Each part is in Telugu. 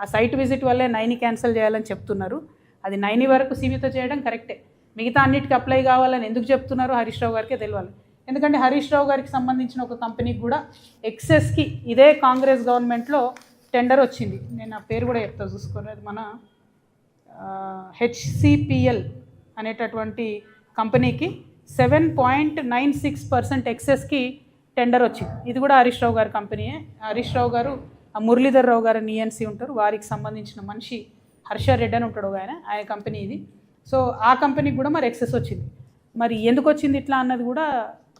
ఆ సైట్ విజిట్ వల్లే నైని క్యాన్సిల్ చేయాలని చెప్తున్నారు. అది నైని వరకు సీమితం చేయడం కరెక్టే. మిగతా అన్నిటికీ అప్లై కావాలని ఎందుకు చెప్తున్నారు హరీష్ రావు గారికే తెలియాలి ఎందుకంటే హరీష్ రావు గారికి సంబంధించిన ఒక కంపెనీకి కూడా ఎక్సెస్కి ఇదే కాంగ్రెస్ గవర్నమెంట్లో టెండర్ వచ్చింది. నేను ఆ పేరు కూడా చెప్తా చూసుకోండి. అది మన హెచ్సిపిఎల్ అనేటటువంటి కంపెనీకి seven point nine six percent ఎక్సెస్కి tender వచ్చింది. ఇది కూడా హరీష్ రావు గారి కంపెనీయే. హరీష్ రావు గారు ఆ మురళీధర్ రావు గారు నియన్సీ ఉంటారు వారికి సంబంధించిన మనిషి హర్ష రెడ్డి అని ఉంటాడు ఆయన ఆయన కంపెనీ ఇది. సో ఆ కంపెనీకి కూడా మరి ఎక్సెస్ వచ్చింది. మరి ఎందుకు వచ్చింది ఇట్లా అన్నది కూడా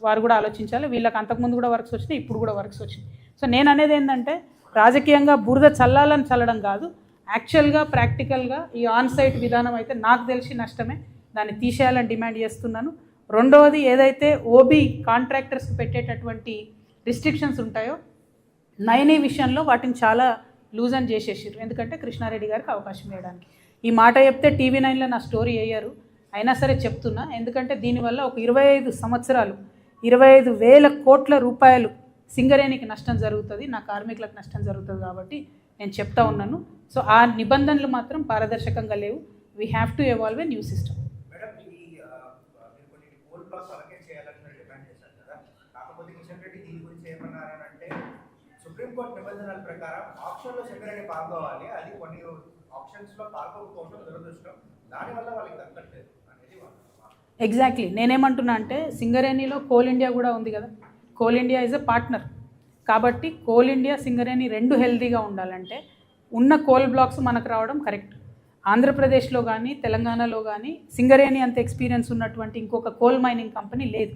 వారు కూడా ఆలోచించాలి. వీళ్ళకి అంతకుముందు కూడా వర్క్స్ వచ్చినాయి ఇప్పుడు కూడా వర్క్స్ వచ్చినాయి. సో నేను అనేది ఏంటంటే రాజకీయంగా బురద చల్లాలని చల్లడం కాదు. యాక్చువల్గా ప్రాక్టికల్గా ఈ ఆన్ సైట్ విధానం అయితే నాకు తెలిసి నష్టమే. దాన్ని తీసేయాలని డిమాండ్ చేస్తున్నాను. రెండవది ఏదైతే ఓబీ కాంట్రాక్టర్స్కి పెట్టేటటువంటి రిస్ట్రిక్షన్స్ ఉంటాయో నయనే విషయంలో వాటిని చాలా లూజ్ అని చేసేసారు ఎందుకంటే కృష్ణారెడ్డి గారికి అవకాశం ఇవ్వడానికి. ఈ మాట చెప్తే టీవీ నైన్లో నా స్టోరీ వేయరు. అయినా సరే చెప్తున్నా. ఎందుకంటే దీనివల్ల ఒక ఇరవై ఐదు సంవత్సరాలు ఇరవై ఐదు వేల కోట్ల రూపాయలు సింగరేణికి నష్టం జరుగుతుంది. నా కార్మికులకు నష్టం జరుగుతుంది కాబట్టి నేను చెప్తా ఉన్నాను. సో ఆ నిబంధనలు మాత్రం పారదర్శకంగా లేవు. We have to evolve a new system madam ఈ ఆ, మీరు కొన్ని కోల్ బ్లాక్స్ అలాగే చేయాలని మీరు డిమాండ్ చేశారు కదా కాకపోతే కిషన్ రెడ్డి దీని గురించి ఏమన్నారని అంటే సుప్రీంకోర్టు నిబంధనల ప్రకారం ఆప్షన్లో సెక్రటరీ పాల్గొవాలి. అది కొన్ని ఆప్షన్స్లో పాల్గొకపోవడం దురదృష్టం. దానివల్ల వాళ్ళకి దక్కట్లేదు అనేది ఎగ్జాక్ట్లీ నేనేమంటున్నా అంటే సింగరేణిలో కోల్ ఇండియా కూడా ఉంది కదా. Coal India is a partner కాబట్టి కోల్ ఇండియా సింగరేణి రెండు హెల్తీగా ఉండాలంటే ఉన్న కోల్ బ్లాక్స్ మనకు రావడం కరెక్ట్ ఆంధ్రప్రదేశ్లో కానీ తెలంగాణలో కానీ సింగరేణి అంత ఎక్స్పీరియన్స్ ఉన్నటువంటి ఇంకొక కోల్ మైనింగ్ కంపెనీ లేదు.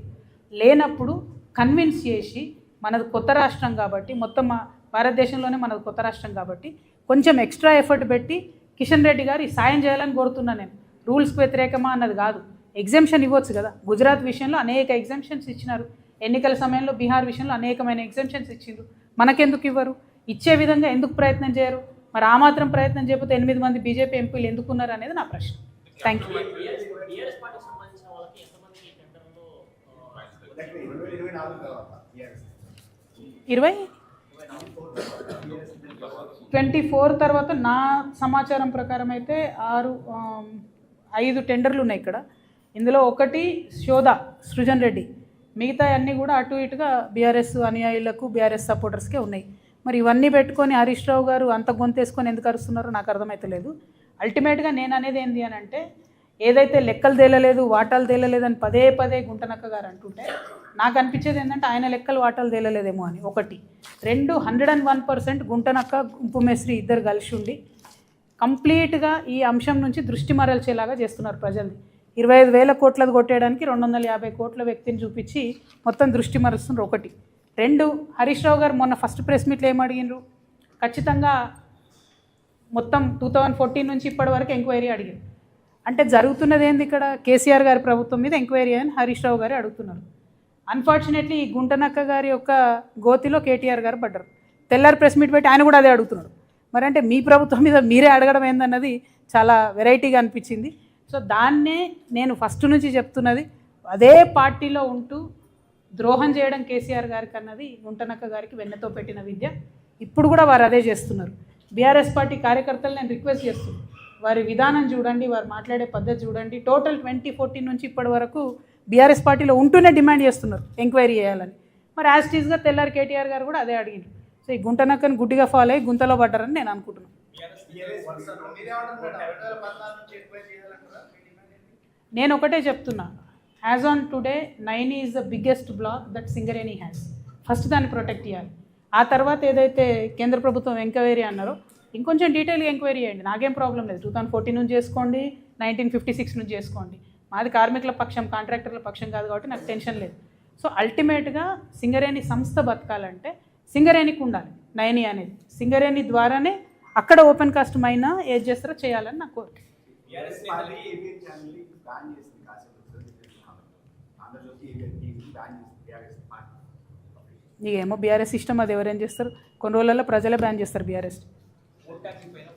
లేనప్పుడు కన్విన్స్ చేసి మనది కొత్త రాష్ట్రం కాబట్టి మొత్తం మా భారతదేశంలోనే మనది కొత్త రాష్ట్రం కాబట్టి కొంచెం ఎక్స్ట్రా ఎఫర్ట్ పెట్టి కిషన్ రెడ్డి గారు ఈ సాయం చేయాలని కోరుతున్నా నేను. రూల్స్కి వ్యతిరేకమా అన్నది కాదు. ఎగ్జామ్షన్ ఇవ్వచ్చు కదా. గుజరాత్ విషయంలో అనేక ఎగ్జామ్షన్స్ ఇచ్చినారు. ఎన్నికల సమయంలో బీహార్ విషయంలో అనేకమైన ఎగ్జామ్షన్స్ ఇచ్చిండ్రు. మనకెందుకు ఇవ్వరు? ఇచ్చే విధంగా ఎందుకు ప్రయత్నం చేయరు? మరి ఆ మాత్రం ప్రయత్నం చేయకపోతే ఎనిమిది మంది బీజేపీ ఎంపీలు ఎందుకున్నారు అనేది నా ప్రశ్న. థ్యాంక్ యూ ఇరవై నాలుగు తర్వాత. ఇరవై? ట్వంటీ ఫోర్ తర్వాత నా సమాచారం ప్రకారం అయితే ఆరు ఐదు టెండర్లు ఉన్నాయి ఇక్కడ. ఇందులో ఒకటి శోధ సృజన్ రెడ్డి. మిగతా అన్నీ కూడా అటు ఇటుగా బీఆర్ఎస్ అనుయాయులకు బీఆర్ఎస్ సపోర్టర్స్కే ఉన్నాయి. మరి ఇవన్నీ పెట్టుకొని హరీష్ రావు గారు అంత గొంతేసుకొని ఎందుకు అరుస్తున్నారో నాకు అర్థమైతలేదు. అల్టిమేట్గా నేను అనేది ఏంది అని అంటే ఏదైతే లెక్కలు తేలలేదు వాటాలు తేలలేదు అని పదే పదే గుంటనక్క గారు అంటుంటే నాకు అనిపించేది ఏంటంటే ఆయన లెక్కలు వాటాలు తేలలేదేమో అని. ఒకటి. రెండు హండ్రెడ్ అండ్ వన్ పర్సెంట్ గుంటనక్క గుంపుమేశ్రీ ఇద్దరు కలిసి ఉండి కంప్లీట్గా ఈ అంశం నుంచి దృష్టి మరల్చేలాగా చేస్తున్నారు ప్రజల్ని. ఇరవై ఐదు వేల కోట్లది కొట్టేయడానికి రెండు వందల యాభై కోట్ల వ్యక్తిని చూపించి మొత్తం దృష్టి మరుస్తున్నారు ఒకటి. రెండు హరీష్ రావు గారు మొన్న ఫస్ట్ ప్రెస్ మీట్లో ఏం ఖచ్చితంగా మొత్తం టూ థౌజండ్ ఫోర్టీన్ నుంచి ఇప్పటి వరకు ఎంక్వైరీ అడిగారు అంటే జరుగుతున్నది ఏంది ఇక్కడ? కేసీఆర్ గారి ప్రభుత్వం మీద ఎంక్వైరీ అని హరీష్ రావు గారు అడుగుతున్నారు. అన్ఫార్చునేట్లీ ఈ గుంటనక్క గారి యొక్క గోతిలో కేటీఆర్ గారు పడ్డారు. తెల్లారి ప్రెస్ మీట్ పెట్టి ఆయన కూడా అదే అడుగుతున్నాడు. మరి అంటే మీ ప్రభుత్వం మీద మీరే అడగడం ఏందన్నది చాలా వెరైటీగా అనిపించింది. సో దాన్నే నేను ఫస్ట్ నుంచి చెప్తున్నది. అదే పార్టీలో ఉంటూ ద్రోహం చేయడం కేసీఆర్ గారికి అన్నది గుంటనక్క గారికి వెన్నతో పెట్టిన విద్య. ఇప్పుడు కూడా వారు అదే చేస్తున్నారు. బీఆర్ఎస్ పార్టీ కార్యకర్తలు నేను రిక్వెస్ట్ చేస్తున్నాను. వారి విధానం చూడండి వారు మాట్లాడే పద్ధతి చూడండి. టోటల్ ట్వంటీ ఫోర్టీన్ నుంచి ఇప్పటి వరకు బీఆర్ఎస్ పార్టీలో ఉంటూనే డిమాండ్ చేస్తున్నారు ఎంక్వైరీ చేయాలని. మరి యాజ్ టీజ్గా తెల్లారి కేటీఆర్ గారు కూడా అదే అడిగింది సో ఈ గుంటనక్కని గుడ్డిగా ఫాలో అయ్యి గుంతలో పడ్డారని నేను అనుకుంటున్నాను. నేను ఒకటే చెప్తున్నా. As on today nine is the biggest block that Singareni has first దాన్ని ప్రొటెక్ట్ చేయాలి. ఆ తర్వాత ఏదైతే కేంద్ర ప్రభుత్వం ఎంక్వైరీ అన్నారో ఇంకొంచెం డీటెయిల్గా ఎంక్వైరీ చేయండి. నాకేం ప్రాబ్లం లేదు. టూ థౌసండ్ ఫోర్టీన్ నుంచి చేసుకోండి నైన్టీన్ ఫిఫ్టీ సిక్స్ నుంచి చేసుకోండి. మాది కార్మికుల పక్షం కాంట్రాక్టర్ల పక్షం కాదు కాబట్టి నాకు టెన్షన్ లేదు. సో అల్టిమేట్గా సింగరేణి సంస్థ బతకాలంటే సింగరేణికి ఉండాలి. నయని అనేది. సింగరేణి ద్వారానే అక్కడ ఓపెన్ కాస్ట్ అయినా ఏది చేస్తారో చేయాలని నా కోరిక. నీకేమో బీఆర్ఎస్ ఇష్టం అది ఎవరేం చేస్తారు? కొన్ని రోజులలో ప్రజలే బ్యాన్ చేస్తారు బీఆర్ఎస్ రోడ్ ట్యాక్సీ పైన